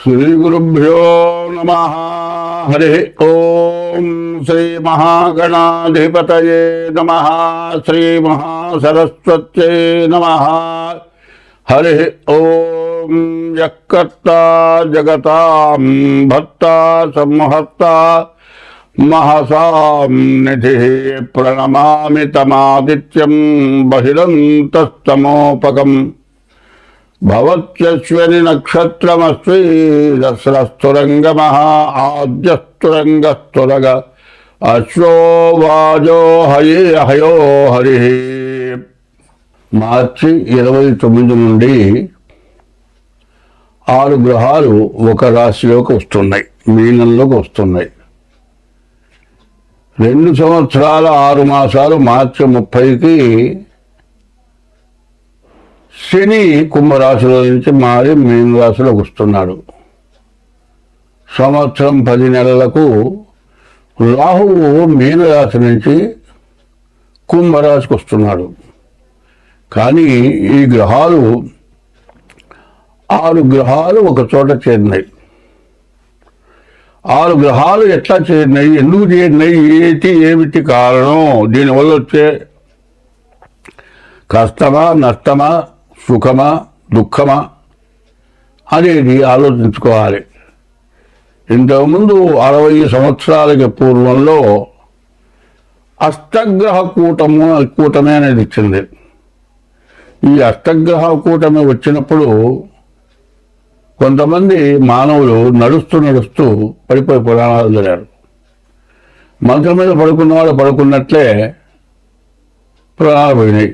श्री गुरुभ्यो नमः। हरि ओम श्री श्रीमहागणाधिपतये नमः। श्री श्रीमहासरस्वत्यै नमः। हरिः ओम यक्कर्ता जगता भत्ता संहर्ता महसां निधि प्रणमामि तमादित्यं बहिरन्तस्तमोपकम् భవత్యశ్వని నక్షత్రమస్వి దస్రస్తురంగమ ఆద్యస్తురంగస్తురగ అశ్వో వాజో హయే హయో హరి మార్చి ఇరవై తొమ్మిది నుండి ఆరు గ్రహాలు ఒక రాశిలోకి వస్తున్నాయి. మీనంలోకి వస్తున్నాయి. రెండు సంవత్సరాల ఆరు మాసాలు మార్చి ముప్పైకి శని కుంభరాశిలో నుంచి మారి మీన రాశిలోకి వస్తున్నాడు. సంవత్సరం పది నెలలకు రాహువు మీనరాశి నుంచి కుంభరాశికి వస్తున్నాడు. కానీ ఈ గ్రహాలు ఆరు గ్రహాలు ఒక చోట చేరినాయి. ఆరు గ్రహాలు ఎట్లా చేరినాయి ఎందుకు చేరినాయి ఏటి ఏమిటి కారణం దీనివల్ల వచ్చే కష్టమా నష్టమా సుఖమా దుఃఖమా అనేది ఆలోచించుకోవాలి. ఇంతకుముందు అరవై సంవత్సరాలకి పూర్వంలో అష్టగ్రహ కూటము కూటమి అనేది ఇచ్చింది. ఈ అష్టగ్రహ కూటమి వచ్చినప్పుడు కొంతమంది మానవులు నడుస్తూ నడుస్తూ పడిపోయి పురాణాలు జరిగారు మంచం మీద పడుకున్న వాళ్ళు పడుకున్నట్లే ప్రాణాలు పోయినాయి.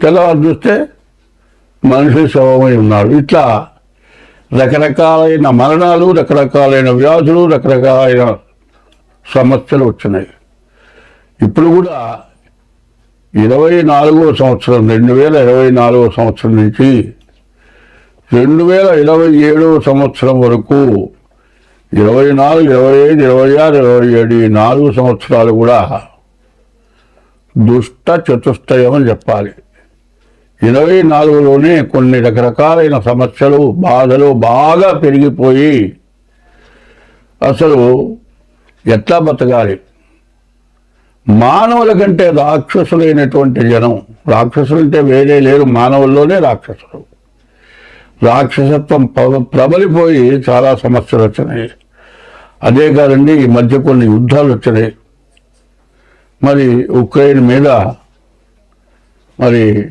తెల్లవారు చూస్తే మనిషి శవమై ఉన్నాడు ఇట్లా రకరకాలైన మరణాలు రకరకాలైన వ్యాధులు రకరకాలైన సమస్యలు వచ్చినాయి. ఇప్పుడు కూడా ఇరవై నాలుగో సంవత్సరం రెండు వేల ఇరవై నాలుగో సంవత్సరం నుంచి రెండు వేల ఇరవై ఏడవ సంవత్సరం వరకు ఇరవై నాలుగు ఇరవై ఐదు ఇరవై ఆరు ఇరవై ఏడు ఈ నాలుగు సంవత్సరాలు కూడా దుష్ట చతుష్టయం అని చెప్పాలి. ఇరవై నాలుగులోనే కొన్ని రకరకాలైన సమస్యలు బాధలు బాగా పెరిగిపోయి అసలు ఎట్లా బతకాలి? మానవుల కంటే రాక్షసులైనటువంటి జనం రాక్షసులు అంటే వేరే లేరు మానవుల్లోనే రాక్షసులు. రాక్షసత్వం ప్రబలిపోయి చాలా సమస్యలు వచ్చినాయి. అదే కాదండి ఈ మధ్య కొన్ని యుద్ధాలు వచ్చినాయి. మరి ఉక్రెయిన్ మీద మరి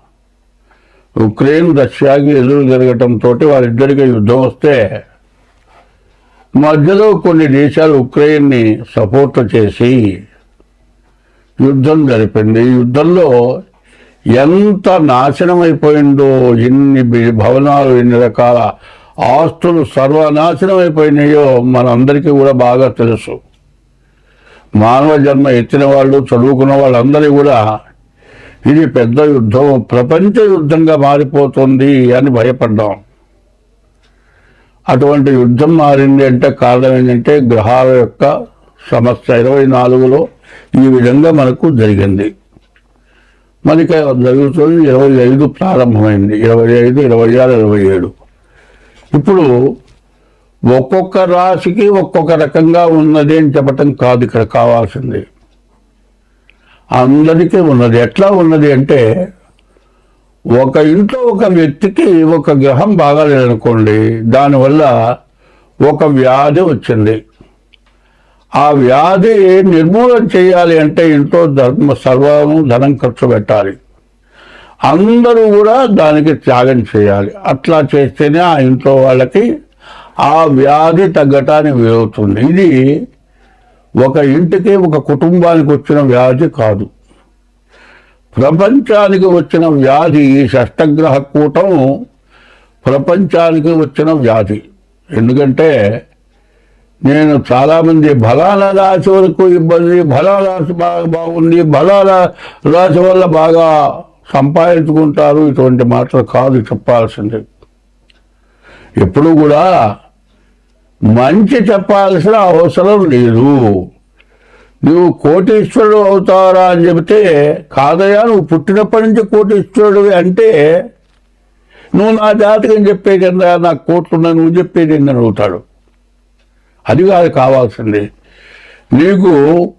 ఉక్రెయిన్ రష్యాకి ఎదురు జరగటంతో వారిద్దరికి యుద్ధం వస్తే మధ్యలో కొన్ని దేశాలు ఉక్రెయిన్ని సపోర్ట్ చేసి యుద్ధం జరిపింది. ఈ యుద్ధంలో ఎంత నాశనం అయిపోయిందో ఎన్ని భవనాలు ఎన్ని రకాల ఆస్తులు సర్వనాశనం అయిపోయినాయో మనందరికీ కూడా బాగా తెలుసు. మానవ జన్మ ఎత్తిన వాళ్ళు చదువుకున్న వాళ్ళందరూ కూడా ఇది పెద్ద యుద్ధం ప్రపంచ యుద్ధంగా మారిపోతుంది అని భయపడ్డాం. అటువంటి యుద్ధం మారింది అంటే కారణం ఏంటంటే గ్రహాల యొక్క సమస్య. ఇరవై నాలుగులో ఈ విధంగా మనకు జరిగింది. మనకి జరుగుతుంది ఇరవై ఐదు ప్రారంభమైంది. ఇరవై ఐదు ఇరవై ఆరు ఇరవై ఏడు. ఇప్పుడు ఒక్కొక్క రాశికి ఒక్కొక్క రకంగా ఉన్నది అని చెప్పటం కాదు ఇక్కడ కావాల్సింది. అందరికీ ఉన్నది. ఎట్లా ఉన్నది అంటే ఒక ఇంట్లో ఒక వ్యక్తికి ఒక గ్రహం బాగాలేదనుకోండి దానివల్ల ఒక వ్యాధి వచ్చింది. ఆ వ్యాధి నిర్మూలన చేయాలి అంటే ఇంట్లో ధర్మ సర్వము ధనం ఖర్చు పెట్టాలి. అందరూ కూడా దానికి త్యాగం చేయాలి. అట్లా చేస్తేనే ఆ ఇంట్లో వాళ్ళకి ఆ వ్యాధి తగ్గటానికి వీలవుతుంది. ఇది ఒక ఇంటికి ఒక కుటుంబానికి వచ్చిన వ్యాధి కాదు. ప్రపంచానికి వచ్చిన వ్యాధి ఈ షష్టగ్రహ కూటం ప్రపంచానికి వచ్చిన వ్యాధి. ఎందుకంటే నేను చాలామంది బలాల రాశి వరకు ఇబ్బంది బలాల రాశి బాగా బాగుంది బలాల రాశి వల్ల బాగా సంపాదించుకుంటారు. ఇటువంటి మాటలు కాదు చెప్పాల్సింది. ఎప్పుడు కూడా మంచి చెప్పాల్సిన అవసరం లేదు. నువ్వు కోటీశ్వరుడు అవుతారా అని చెబితే కాదయా నువ్వు పుట్టినప్పటి నుంచి కోటీశ్వరుడు అంటే నువ్వు నా జాతకం చెప్పేది కింద నాకు కోట్లున్నా నువ్వు చెప్పేది ఏందని అడుగుతాడు. అది కాదు కావాల్సింది. నీకు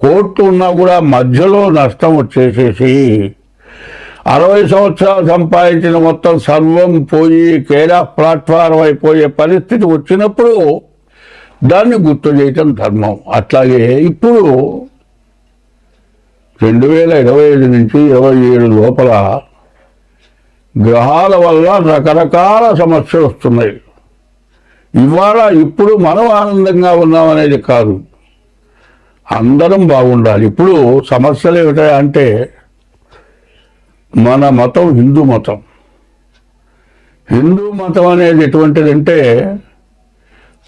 కోట్లు ఉన్నా కూడా మధ్యలో నష్టం వచ్చేసేసి అరవై సంవత్సరాలు సంపాదించిన మొత్తం సర్వం పోయి కేడా ప్లాట్ఫారం అయిపోయే పరిస్థితి వచ్చినప్పుడు దాన్ని గుర్తు చేయటం ధర్మం. అట్లాగే ఇప్పుడు రెండు వేల ఇరవై ఐదు నుంచి ఇరవై ఏడు లోపల గ్రహాల వల్ల రకరకాల సమస్యలు వస్తున్నాయి. ఇవాళ ఇప్పుడు మనం ఆనందంగా ఉన్నామనేది కాదు. అందరం బాగుండాలి. ఇప్పుడు సమస్యలు ఏమిటంటే మన మతం హిందూ మతం. హిందూ మతం అనేది ఎటువంటిదంటే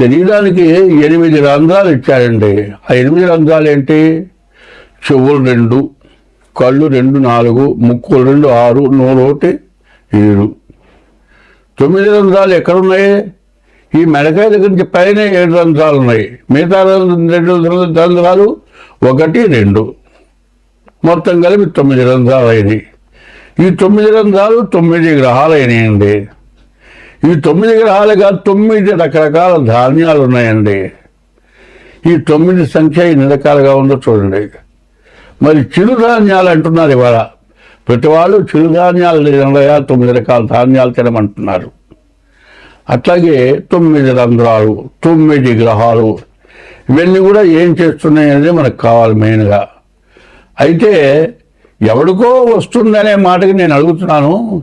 శరీరానికి ఎనిమిది రంధ్రాలు ఇచ్చారండి. ఆ ఎనిమిది రంధ్రాలు ఏంటి? చెవులు రెండు కళ్ళు రెండు నాలుగు ముక్కులు రెండు ఆరు నోరు ఒకటి ఏడు. తొమ్మిది రంధ్రాలు ఎక్కడున్నాయి? ఈ మెడకాయ దగ్గర నుంచి పైన ఏడు రంధ్రాలు ఉన్నాయి. మిగతా రెండు రంధ్రాలు ఒకటి రెండు. మొత్తం కలిపి తొమ్మిది రంధ్రాలు అయినాయి ఈ తొమ్మిది రంధ్రాలు తొమ్మిది గ్రహాలు అయినాయండి ఈ తొమ్మిది గ్రహాలుగా తొమ్మిది రకరకాల ధాన్యాలు ఉన్నాయండి ఈ తొమ్మిది సంఖ్య ఎన్ని రకాలుగా ఉందో చూడండి. మరి చిరుధాన్యాలు అంటున్నారు ఇవాళ. ప్రతి వాళ్ళు చిరుధాన్యాలు లేదా తొమ్మిది రకాల ధాన్యాలు తినమంటున్నారు. అట్లాగే తొమ్మిది రంధ్రాలు తొమ్మిది గ్రహాలు ఇవన్నీ కూడా ఏం చేస్తున్నాయి అనేది మనకు కావాలి మెయిన్గా. అయితే ఎవడికో వస్తుందనే మాటకి నేను అడుగుతున్నాను.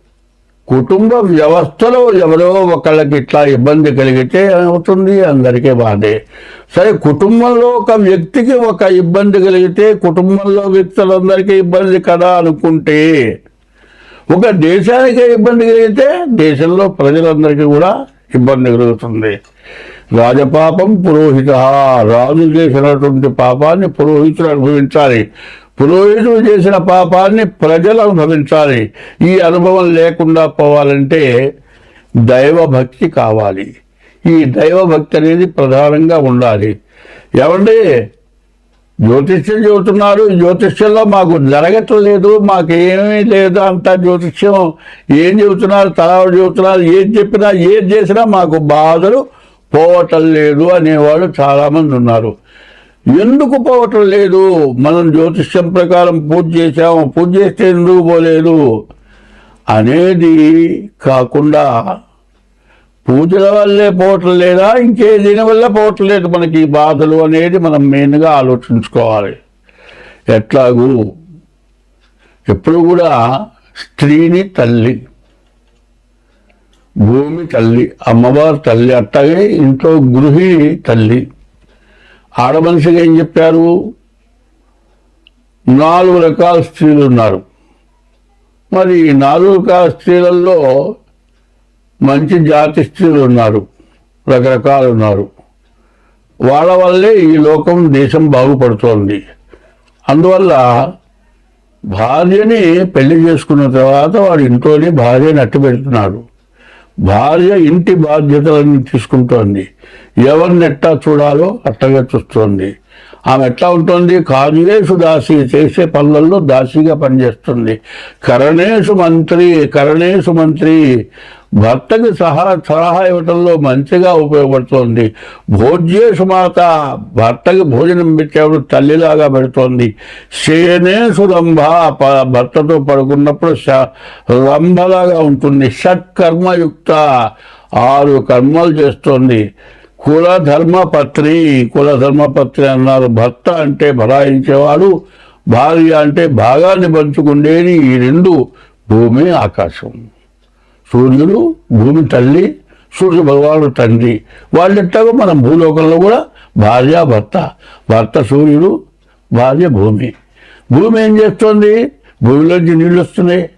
కుటుంబ వ్యవస్థలో ఎవరో ఒకళ్ళకి ఇట్లా ఇబ్బంది కలిగితే ఏమవుతుంది? అందరికీ బాధే. సరే కుటుంబంలో ఒక వ్యక్తికి ఒక ఇబ్బంది కలిగితే కుటుంబంలో వ్యక్తులందరికీ ఇబ్బంది కదా అనుకుంటే ఒక దేశానికే ఇబ్బంది కలిగితే దేశంలో ప్రజలందరికీ కూడా ఇబ్బంది కలుగుతుంది. రాజపాపం పురోహిత. రాజు చేసినటువంటి పాపాన్ని పురోహితుడు అనుభవించాలి. పురోహితుడు చేసిన పాపాన్ని ప్రజలు అనుభవించాలి. ఈ అనుభవం లేకుండా పోవాలంటే దైవభక్తి కావాలి. ఈ దైవభక్తి అనేది ప్రధానంగా ఉండాలి. ఏమండి? జ్యోతిష్యం చెబుతున్నారు. జ్యోతిష్యంలో మాకు జరగట్లేదు మాకు ఏమీ లేదు అంత జ్యోతిష్యం. ఏం చెబుతున్నారు? తలా చెబుతున్నారు. ఏం చెప్పినా ఏం చేసినా మాకు బాధలు పోవటం లేదు అనేవాళ్ళు చాలామంది ఉన్నారు. ఎందుకు పోవటం లేదు? మనం జ్యోతిష్యం ప్రకారం పూజ చేసాము పూజ చేస్తే ఎందుకు పోలేదు? అనేది కాకుండా పూజల వల్లే పోవటం లేదా? ఇంకే దీని వల్ల పోవటం లేదు మనకి. ఈ బాధలు అనేది మనం మెయిన్గా ఆలోచించుకోవాలి. ఎట్లాగూ ఎప్పుడు కూడా స్త్రీని తల్లి భూమి తల్లి అమ్మవారు తల్లి అట్లాగే ఇంట్లో గృహిణి తల్లి ఆడమనిషిగా ఏం చెప్పారు? నాలుగు రకాల స్త్రీలు ఉన్నారు. మరి ఈ నాలుగు రకాల స్త్రీలలో మంచి జాతి స్త్రీలు ఉన్నారు. రకరకాలు ఉన్నారు. వాళ్ళ వల్లే ఈ లోకం దేశం బాగుపడుతోంది. అందువల్ల భార్యని పెళ్ళి చేసుకున్న తర్వాత వాడు ఇంట్లోనే భార్యని అట్టు పెడుతున్నాడు భార్య ఇంటి బాధ్యతలను తీసుకుంటోంది. ఎవరిని ఎట్టా చూడాలో అట్టగా చూస్తోంది. ఆమె ఎట్లా ఉంటుంది? కార్యేషు దాసి చేసే పనులలో దాసిగా పనిచేస్తుంది. కరణేషు మంత్రి కరణేషు మంత్రి భర్తకి సహా సలహా ఇవ్వటంలో మంచిగా ఉపయోగపడుతోంది. భోజ్యేషు మాత భర్తకి భోజనం పెట్టేప్పుడు తల్లిలాగా పెడుతోంది. శయనేషు రంభ భర్తతో పడుకున్నప్పుడు రంభలాగా ఉంటుంది. షట్కర్మయుక్త ఆరు కర్మలు చేస్తోంది. కుల ధర్మపత్రి కుల ధర్మపత్రి అన్నారు. భర్త అంటే భరాయించేవాడు భార్య అంటే భాగాన్ని పంచుకుండేది ఈ రెండు భూమి ఆకాశం. సూర్యుడు భూమి తల్లి సూర్య భగవానుడు తండ్రి. వాళ్ళెట్టాగో మనం భూలోకంలో కూడా భార్య భర్త. భర్త సూర్యుడు భార్య భూమి. భూమి ఏం చేస్తుంది? భూమిలోంచి నీళ్ళు వస్తున్నాయి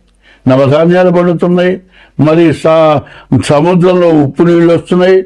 నవధాన్యాలు పండుతున్నాయి మరి సముద్రంలో ఉప్పు నీళ్ళు వస్తున్నాయి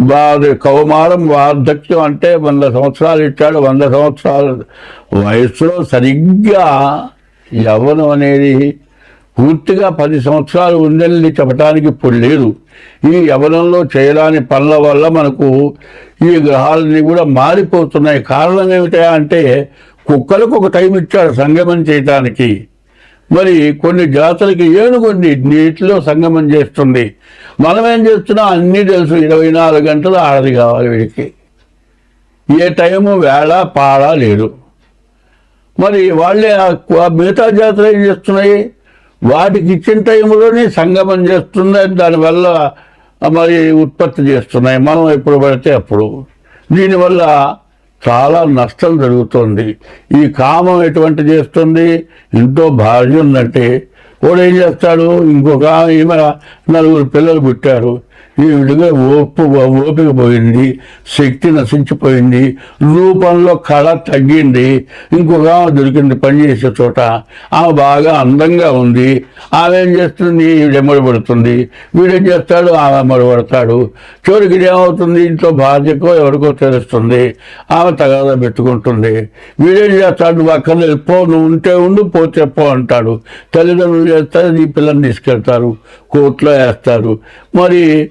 వారి కౌమారం వార్ధక్యం అంటే వంద సంవత్సరాలు ఇచ్చాడు వంద సంవత్సరాలు. వయస్సులో సరిగ్గా యవ్వనం అనేది పూర్తిగా పది సంవత్సరాలు ఉందని చెప్పడానికి ఇప్పుడు లేదు. ఈ యవనంలో చేయడానికి పనుల వల్ల మనకు ఈ గ్రహాలన్నీ కూడా మారిపోతున్నాయి. కారణం ఏమిటా అంటే కుక్కలకు ఒక టైం ఇచ్చాడు సంగమం చేయటానికి. మరి కొన్ని జాతులకి ఏనుగుంది నీటిలో సంగమం చేస్తుంది. మనం ఏం చేస్తున్నాం అన్నీ తెలుసు. ఇరవై నాలుగు గంటలు ఆడది కావాలి వీడికి. ఏ టైము వేళ పాడ లేదు. మరి వాళ్ళే మిగతా జాతులు ఏం చేస్తున్నాయి? వాటికి ఇచ్చిన టైంలోనే సంగమం చేస్తున్నాయి దానివల్ల మరి ఉత్పత్తి చేస్తున్నాయి. మనం ఎప్పుడు పడితే అప్పుడు. దీనివల్ల చాలా నష్టం జరుగుతుంది. ఈ కామం ఎటువంటి చేస్తుంది? ఇంట్లో భార్య ఉందంటే వాడు ఏం చేస్తాడు? ఇంకొక ఈమె నలుగురు పిల్లలు పుట్టారు. ఈ విడిగా ఓపు ఓపిక పోయింది శక్తి నశించిపోయింది రూపంలో కళ తగ్గింది ఇంకొక ఆమె దొరికింది పనిచేసే చోట. ఆమె బాగా అందంగా ఉంది. ఆమె ఏం చేస్తుంది వీడెమ్మడి వీడేం చేస్తాడు? ఆమె మడబడతాడు చివరికి ఏమవుతుంది? ఇంట్లో భార్యకో ఎవరికో తెలుస్తుంది. ఆమె తగాదా పెట్టుకుంటుంది. వీడేం చేస్తాడు? నువ్వు అక్కడ పో నువ్వు ఉంటే ఉండు పోతే పో అంటాడు. తల్లిదండ్రులు చేస్తారు ఈ పిల్లల్ని తీసుకెళ్తారు. కోర్టులో వేస్తారు. మరి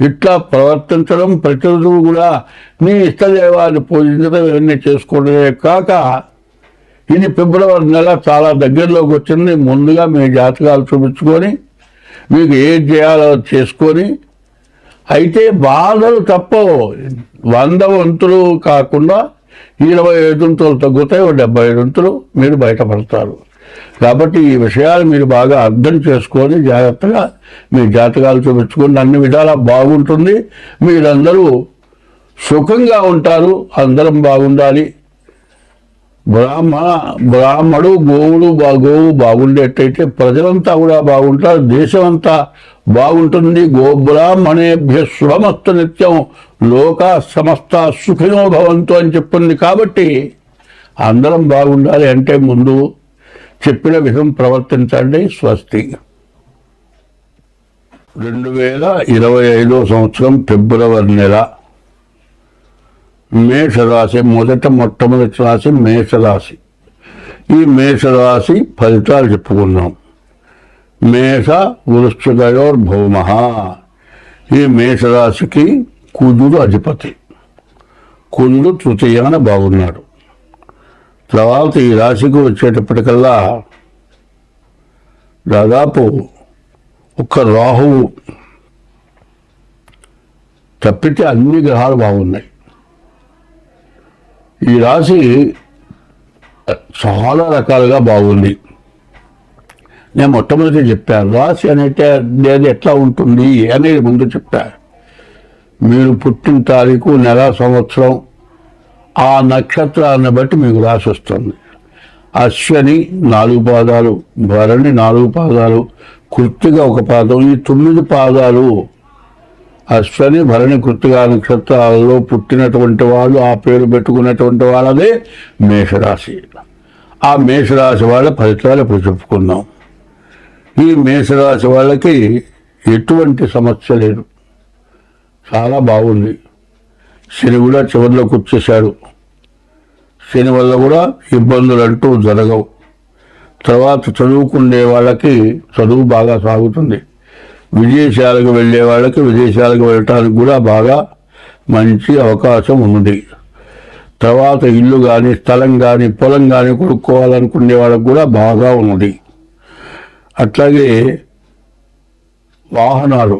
ఇట్లా ప్రవర్తించడం ప్రతిరోజు కూడా నీ ఇష్టదేవాన్ని పూజించడం ఇవన్నీ చేసుకోవడమే కాక ఇది ఫిబ్రవరి నెల చాలా దగ్గరలోకి వచ్చింది. ముందుగా మీ జాతకాలు చూపించుకొని మీకు ఏం చేయాలో చేసుకొని అయితే బాధలు తప్పవు. వంద వంతులు కాకుండా ఇరవై ఐదు వంతులు తగ్గుతాయి ఓ డెబ్బై ఐదు వంతులు మీరు బయటపడతారు. కాబట్టి ఈ విషయాలు మీరు బాగా అర్థం చేసుకొని జాగ్రత్తగా మీ జాతకాలు చూపించుకొని అన్ని విధాలా బాగుంటుంది. మీరందరూ సుఖంగా ఉంటారు. అందరం బాగుండాలి. బ్రాహ్మ బ్రాహ్మడు గోవుడు బా- గోవు బాగుండేటైతే ప్రజలంతా కూడా బాగుంటారు. దేశం అంతా బాగుంటుంది. గోబ్రాహ్మణేభ్య శుభమస్తు నిత్యం లోక సమస్త సుఖినో భవంతు అని చెప్పింది కాబట్టి అందరం బాగుండాలి అంటే ముందు చెప్పిన విధం ప్రవర్తించండి స్వస్తి. రెండు వేల ఇరవై ఐదో సంవత్సరం ఫిబ్రవరి నెల. మేషరాశి మొదట మొట్టమొదటి రాశి మేషరాశి. ఈ మేషరాశి ఫలితాలు చెప్పుకున్నాం మేష వృశ్చికయోర్ భౌమ ఈ మేషరాశికి కుజుడు అధిపతి. కుజుడు తృతీయాన బాగున్నాడు. తర్వాత ఈ రాశికి వచ్చేటప్పటికల్లా దాదాపు ఒక్క రాహువు తప్పితే అన్ని గ్రహాలు బాగున్నాయి. ఈ రాశి చాలా రకాలుగా బాగుంది. నేను మొట్టమొదటి చెప్పాను రాశి అనేటే అనేది ఎట్లా ఉంటుంది అనేది ముందు చెప్పాను మీరు పుట్టిన తారీఖు నెల సంవత్సరం ఆ నక్షత్రాన్ని బట్టి మీకు రాసి వస్తుంది. అశ్వని నాలుగు పాదాలు భరణి నాలుగు పాదాలు కృత్తిగా ఒక పాదం ఈ తొమ్మిది పాదాలు అశ్వని భరణి కృత్తిగా నక్షత్రాలలో పుట్టినటువంటి వాళ్ళు ఆ పేరు పెట్టుకున్నటువంటి వాళ్ళదే మేషరాశి. ఆ మేషరాశి వాళ్ళ ఫలితాలు ఇప్పుడు చెప్పుకుందాం. ఈ మేషరాశి వాళ్ళకి ఎటువంటి సమస్య లేదు. చాలా బాగుంది. శని కూడా చివరిలోకి వచ్చేసాడు శని వల్ల కూడా ఇబ్బందులు అంటూ జరగవు. తర్వాత చదువుకునే వాళ్ళకి చదువు బాగా సాగుతుంది. విదేశాలకు వెళ్ళే వాళ్ళకి విదేశాలకు వెళ్ళటానికి కూడా బాగా మంచి అవకాశం ఉంది. తర్వాత ఇల్లు కానీ స్థలం కానీ పొలం కానీ కొనుక్కోవాలనుకునే వాళ్ళకి కూడా బాగా ఉన్నది అట్లాగే వాహనాలు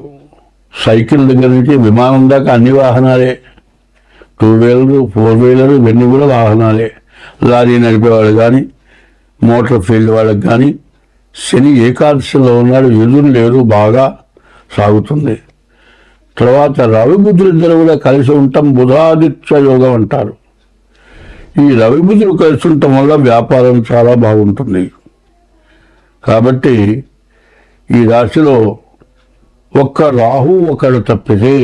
సైకిల్ దగ్గర నుంచి విమానం దాకా అన్ని వాహనాలే. టూ వీలర్ ఫోర్ వీలర్ ఇవన్నీ కూడా వాహనాలే. లారీ నడిపేవాళ్ళు కానీ మోటార్ ఫీల్డ్ వాళ్ళకి కానీ శని ఏకాదశిలో ఉన్నాడు ఎదురు లేరు బాగా సాగుతుంది. తర్వాత రవి బుద్ధులు ఇద్దరు కూడా కలిసి ఉండటం బుధాదిత్య యోగం అంటారు. ఈ రవి బుద్ధులు కలిసి ఉండటం వల్ల వ్యాపారం చాలా బాగుంటుంది. కాబట్టి ఈ రాశిలో ఒక్క రాహు ఒకడు తప్పితే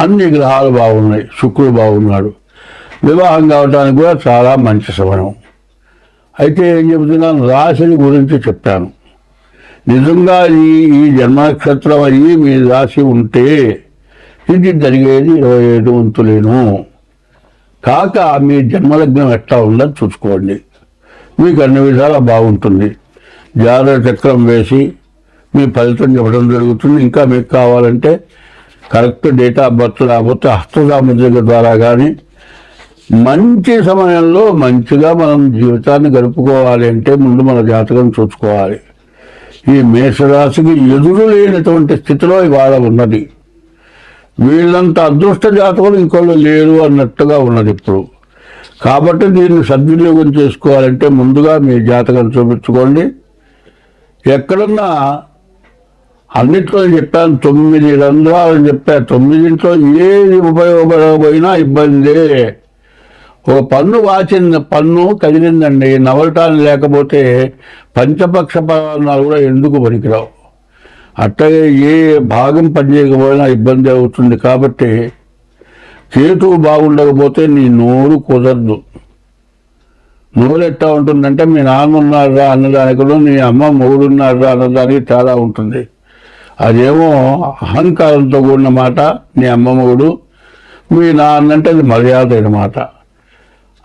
అన్ని గ్రహాలు బాగున్నాయి. శుక్రుడు బాగున్నాడు. వివాహం కావడానికి కూడా చాలా మంచి సమయం అయితే ఏం చెబుతున్నాను? రాశిని గురించి చెప్పాను. నిజంగా ఈ ఈ జన్మ నక్షత్రం అయ్యి మీ రాశి ఉంటే ఇది జరిగేది ఇరవై ఐదు వంతులేను. కాక మీ జన్మలగ్నం ఎట్లా ఉందని చూసుకోండి. మీకు అన్ని విధాలా బాగుంటుంది. జాతర చక్రం వేసి మీ ఫలితం చెప్పడం జరుగుతుంది. ఇంకా మీకు కావాలంటే కరెక్ట్ డేట్ ఆఫ్ బర్త్ లేకపోతే హస్తసాముద్రిక ద్వారా కానీ మంచి సమయంలో మంచిగా మనం జీవితాన్ని గడుపుకోవాలి అంటే ముందు మన జాతకం చూసుకోవాలి. ఈ మేషరాశికి ఎదురు లేనటువంటి స్థితిలో ఇవాళ ఉన్నది. వీళ్ళంత అదృష్ట జాతకులు ఇంకోళ్ళు లేరు అన్నట్టుగా ఉన్నది ఇప్పుడు. కాబట్టి దీన్ని సద్వినియోగం చేసుకోవాలంటే ముందుగా మీ జాతకం చూపించుకోండి. ఎక్కడన్నా అన్నిట్లో చెప్పాను తొమ్మిది రంధ్రాలు చెప్పా తొమ్మిదింట్లో ఏది ఉపయోగపడకపోయినా ఇబ్బందే. ఒక పన్ను వాచింది పన్ను కదిలిందండి నవలటాన్ని లేకపోతే పంచపక్ష పదాలు కూడా ఎందుకు పనికిరావు? అట్టగే ఏ భాగం పనిచేయకపోయినా ఇబ్బంది అవుతుంది కాబట్టి చేతు బాగుండకపోతే నీ నోరు కుదరదు. నోరు ఎట్టా ఉంటుందంటే మీ నాన్న ఉన్నారా? అన్నదానికి నీ అమ్మ మొగుడున్నారా? అన్నదానికి తేడా ఉంటుంది. అదేమో అహంకారంతో కూడిన మాట నీ అమ్మ మీ నాన్న అంటే అది మర్యాద మాట.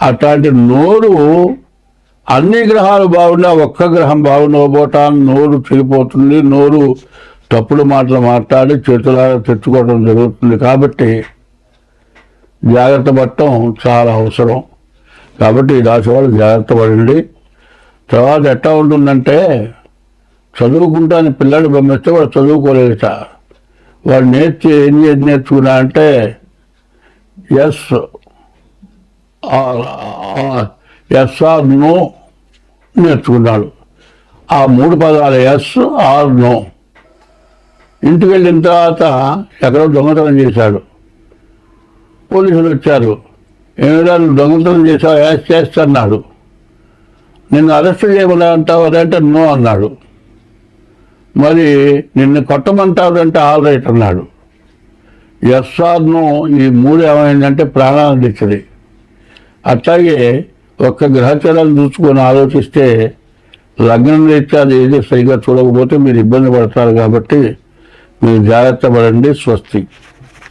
అట్లాంటి నోరు అన్ని గ్రహాలు బాగున్నా ఒక్క గ్రహం బాగుండకపోవటాన్ని నోరు చెడిపోతుంది నోరు తప్పుడు మాటలు మాట్లాడి చేతులాగా తెచ్చుకోవడం జరుగుతుంది. కాబట్టి జాగ్రత్త పడటం చాలా అవసరం. కాబట్టి ఈ రాశి వాళ్ళు జాగ్రత్త పడండి. తర్వాత ఎట్లా ఉంటుందంటే చదువుకుంటాను పిల్లడు పంపిస్తే వాడు చదువుకోలేదుట వాడు నేర్చి ఏం చేసి నేర్చుకున్నా అంటే ఎస్ ఎస్ ఆర్ నో నేర్చుకున్నాడు. ఆ మూడు పదాలు ఎస్ ఆర్ నో. ఇంటికి వెళ్ళిన తర్వాత ఎక్కడో దొంగతనం చేశాడు. పోలీసులు వచ్చారు. ఏమిటా నువ్వు దొంగతనం చేసావు యాస్ చేస్తున్నాడు నిన్ను అరెస్ట్ చేయమని అంటావు అదంటే నో అన్నాడు. మరి నిన్ను కొట్టమంటాడంటే ఆల్ రైట్ అన్నాడు. ఎస్ఆర్ను ఈ మూడు ఏమైందంటే ప్రాణాలు తెచ్చది. అట్లాగే ఒక్క గ్రహచరాలు చూసుకొని ఆలోచిస్తే లగ్నం రీత్యా అది ఏది సరిగా చూడకపోతే మీరు ఇబ్బంది పడతారు కాబట్టి మీరు జాగ్రత్త పడండి స్వస్తి.